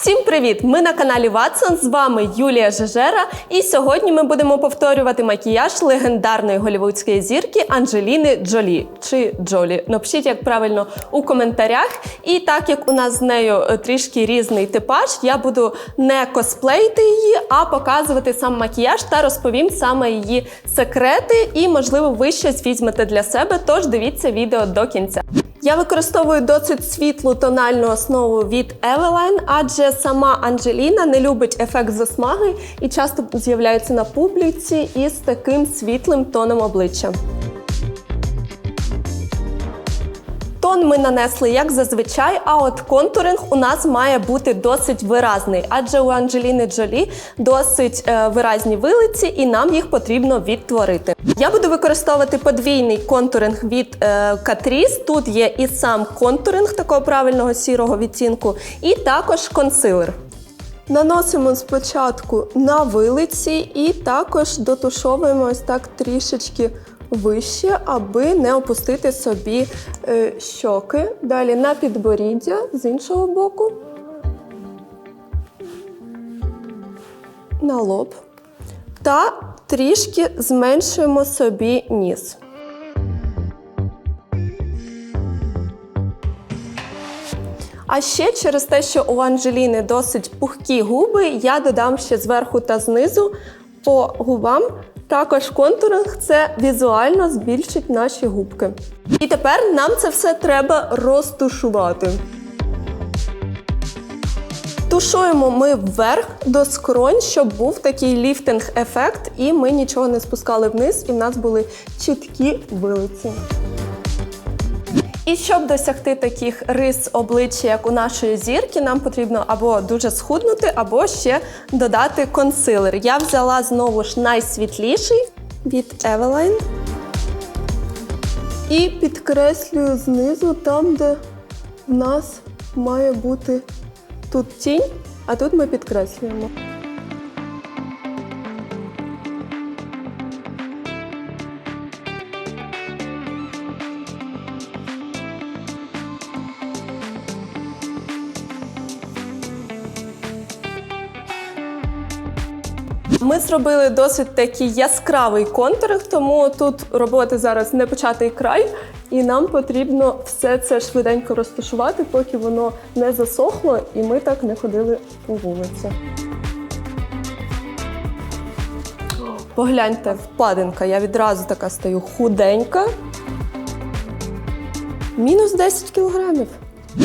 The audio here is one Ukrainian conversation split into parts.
Всім привіт! Ми на каналі Ватсон. З вами Юлія Жежера. І сьогодні ми будемо повторювати макіяж легендарної голівудської зірки Анджеліни Джолі чи Джолі. Напишіть, як правильно у коментарях. І так як у нас з нею е, трішки різний типаж, я буду не косплеїти її, а показувати сам макіяж та розповім саме її секрети. І, можливо, ви щось візьмете для себе. Тож дивіться відео до кінця. Я використовую досить світлу тональну основу від Eveline, адже сама Анджеліна не любить ефект засмаги і часто з'являється на публіці із таким світлим тоном обличчя. Тон ми нанесли як зазвичай, а от контуринг у нас має бути досить виразний, адже у Анджеліни Джолі досить е, виразні вилиці, і нам їх потрібно відтворити. Я буду використовувати подвійний контуринг від е, Catrice. Тут є і сам контуринг такого правильного сірого відтінку, і також консилер. Наносимо спочатку на вилиці і також дотушовуємо ось так трішечки вище, аби не опустити собі е, щоки. Далі на підборіддя з іншого боку. На лоб. Та трішки зменшуємо собі ніс. А ще через те, що у Анжеліни досить пухкі губи, я додам ще зверху та знизу по губам. Також контуринг це візуально збільшить наші губки. І тепер нам це все треба розтушувати. Тушуємо ми вверх до скронь, щоб був такий ліфтинг-ефект, і ми нічого не спускали вниз, і в нас були чіткі вилиці. І щоб досягти таких рис обличчя, як у нашої зірки, нам потрібно або дуже схуднути, або ще додати консилер. Я взяла знову ж найсвітліший від Eveline. І підкреслюю знизу, там, де в нас має бути тут тінь, а тут ми підкреслюємо. Зробили досить такий яскравий контуринг, тому тут роботи зараз не початий край, і нам потрібно все це швиденько розташувати, поки воно не засохло, і ми так не ходили по вулиці. Погляньте, впадинка. Я відразу така стаю худенька. Мінус 10 кілограмів.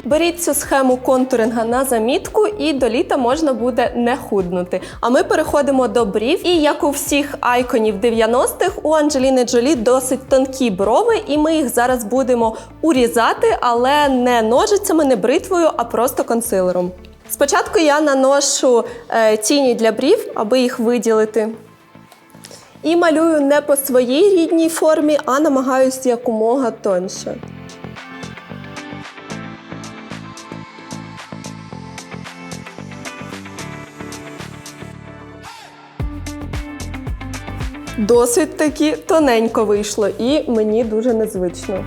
Беріть цю схему контуринга на замітку, і до літа можна буде не худнути. А ми переходимо до брів. І як у всіх айконів 90-х, у Анджеліни Джолі досить тонкі брови, і ми їх зараз будемо урізати, але не ножицями, не бритвою, а просто консилером. Спочатку я наношу е, тіні для брів, аби їх виділити. І малюю не по своїй рідній формі, а намагаюся якомога тоньше. Досить таки тоненько вийшло, і мені дуже незвично.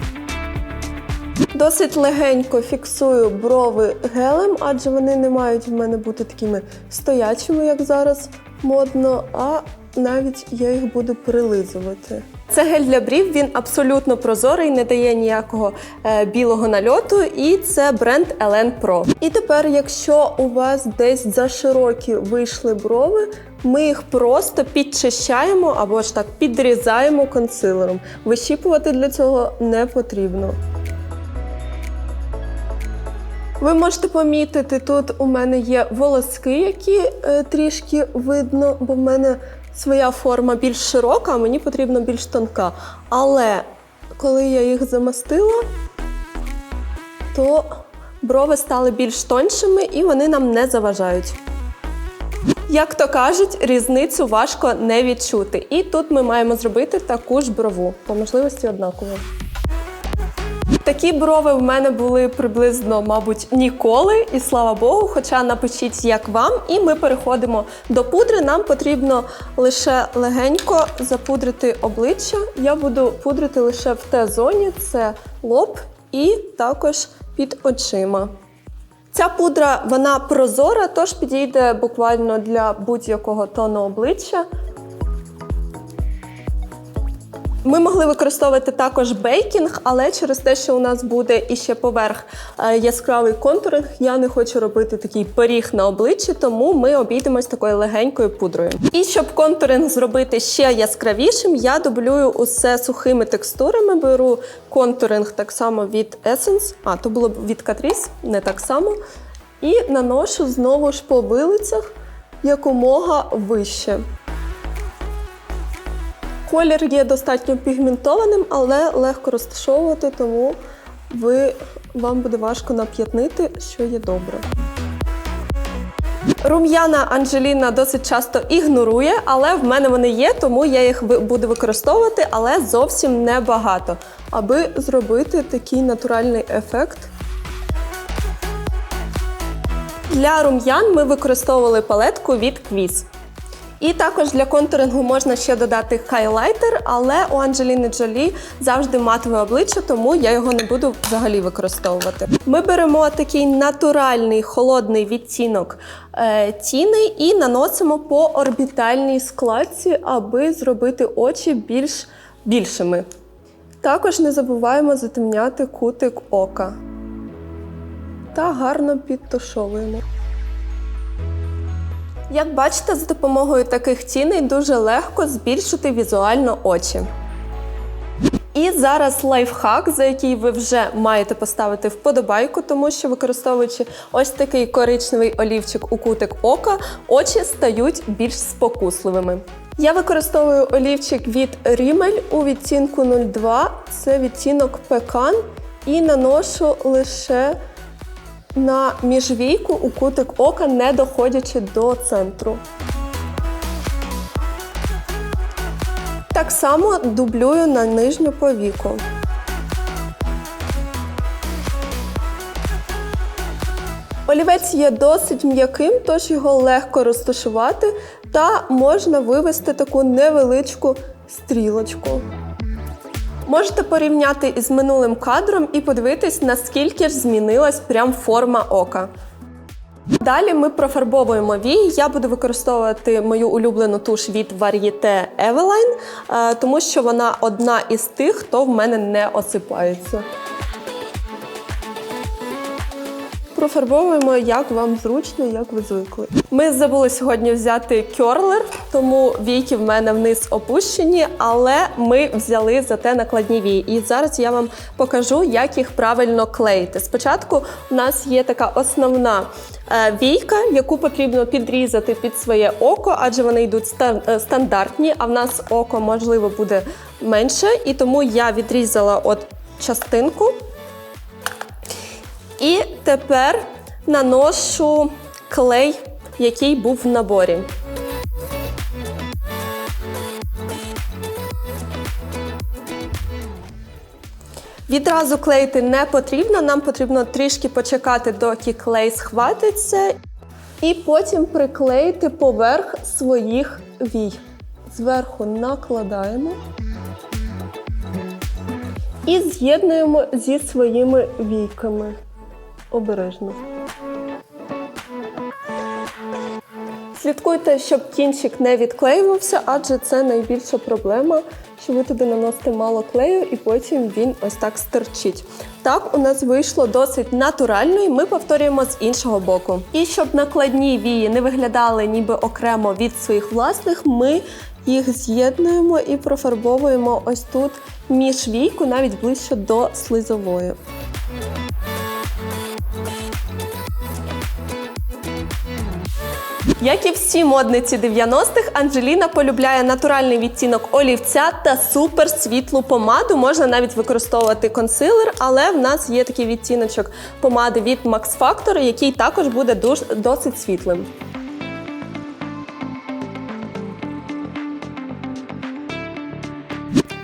Досить легенько фіксую брови гелем, адже вони не мають в мене бути такими стоячими, як зараз модно, а навіть я їх буду прилизувати. Це гель для брів, він абсолютно прозорий, не дає ніякого е, білого нальоту, і це бренд Elen Pro. І тепер, якщо у вас десь за широкі вийшли брови, ми їх просто підчищаємо або ж так підрізаємо консилером. Вищіпувати для цього не потрібно. Ви можете помітити, тут у мене є волоски, які е, трішки видно, бо в мене своя форма більш широка, а мені потрібно більш тонка. Але коли я їх замастила, то брови стали більш тоншими і вони нам не заважають. Як то кажуть, різницю важко не відчути. І тут ми маємо зробити таку ж брову, по можливості однаково. Такі брови в мене були приблизно, мабуть, ніколи, і слава Богу. Хоча напишіть, як вам, і ми переходимо до пудри. Нам потрібно лише легенько запудрити обличчя. Я буду пудрити лише в Т-зоні, це лоб і також під очима. Ця пудра вона прозора, тож підійде буквально для будь-якого тону обличчя. Ми могли використовувати також бейкінг, але через те, що у нас буде іще поверх е, яскравий контуринг, я не хочу робити такий пиріг на обличчі, тому ми обійдемось такою легенькою пудрою. І щоб контуринг зробити ще яскравішим, я дублюю усе сухими текстурами. Беру контуринг так само від Essence, а то було б від Catrice, не так само. І наношу знову ж по вилицях якомога вище. Колір є достатньо пігментованим, але легко розташовувати, тому ви, вам буде важко нап'ятнити, що є добре. Рум'яна Анджеліна досить часто ігнорує, але в мене вони є, тому я їх буду використовувати, але зовсім небагато, аби зробити такий натуральний ефект. Для рум'ян ми використовували палетку від Quiz. І також для контурингу можна ще додати хайлайтер, але у Анджеліни Джолі завжди матове обличчя, тому я його не буду взагалі використовувати. Ми беремо такий натуральний холодний відтінок е, тіни і наносимо по орбітальній складці, аби зробити очі більш більшими. Також не забуваємо затемняти кутик ока та гарно підтушовуємо. Як бачите, за допомогою таких тіней дуже легко збільшити візуально очі. І зараз лайфхак, за який ви вже маєте поставити вподобайку, тому що використовуючи ось такий коричневий олівчик у кутик ока, очі стають більш спокусливими. Я використовую олівчик від Rimmel у відтінку 02, це відтінок пекан, і наношу лише на міжвійку у кутик ока, не доходячи до центру. Так само дублюю на нижню повіку. Олівець є досить м'яким, тож його легко розташувати та можна вивести таку невеличку стрілочку. Можете порівняти із минулим кадром і подивитись, наскільки ж змінилась прям форма ока. Далі ми профарбовуємо вії. Я буду використовувати мою улюблену туш від Varieté Eveline, е, тому що вона одна із тих, хто в мене не осипається. Профарбовуємо, як вам зручно, як ви звикли. Ми забули сьогодні взяти кьорлер, тому війки в мене вниз опущені, але ми взяли зате накладні вії. І зараз я вам покажу, як їх правильно клеїти. Спочатку у нас є така основна е, війка, яку потрібно підрізати під своє око, адже вони йдуть е, стандартні, а в нас око можливо буде менше. І тому я відрізала от частинку. І тепер наношу клей, який був в наборі. Відразу клеїти не потрібно, нам потрібно трішки почекати, доки клей схватиться, і потім приклеїти поверх своїх вій. Зверху накладаємо і з'єднуємо зі своїми війками. Обережно. Слідкуйте, щоб кінчик не відклеювався, адже це найбільша проблема, що ви туди наносите мало клею і потім він ось так стерчить. Так, у нас вийшло досить натурально, і ми повторюємо з іншого боку. І щоб накладні вії не виглядали ніби окремо від своїх власних, ми їх з'єднуємо і профарбовуємо ось тут між війку, навіть ближче до слизової. Як і всі модниці 90-х, Анджеліна полюбляє натуральний відтінок олівця та супер світлу помаду. Можна навіть використовувати консилер, але в нас є такий відтіночок помади від Max Factor, який також буде досить світлим.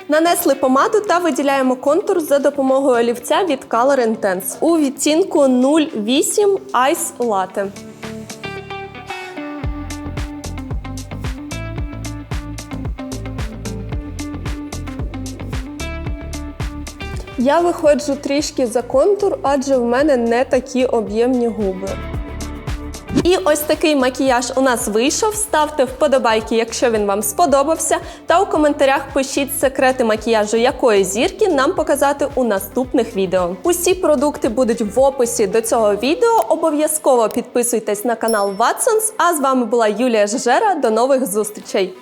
Нанесли помаду та виділяємо контур за допомогою олівця від Color Intense у відтінку 08 Ice Latte. Я виходжу трішки за контур, адже в мене не такі об'ємні губи. І ось такий макіяж у нас вийшов. Ставте вподобайки, якщо він вам сподобався. Та у коментарях пишіть секрети макіяжу, якої зірки нам показати у наступних відео. Усі продукти будуть в описі до цього відео. Обов'язково підписуйтесь на канал Watsons. А з вами була Юлія Жежера. До нових зустрічей!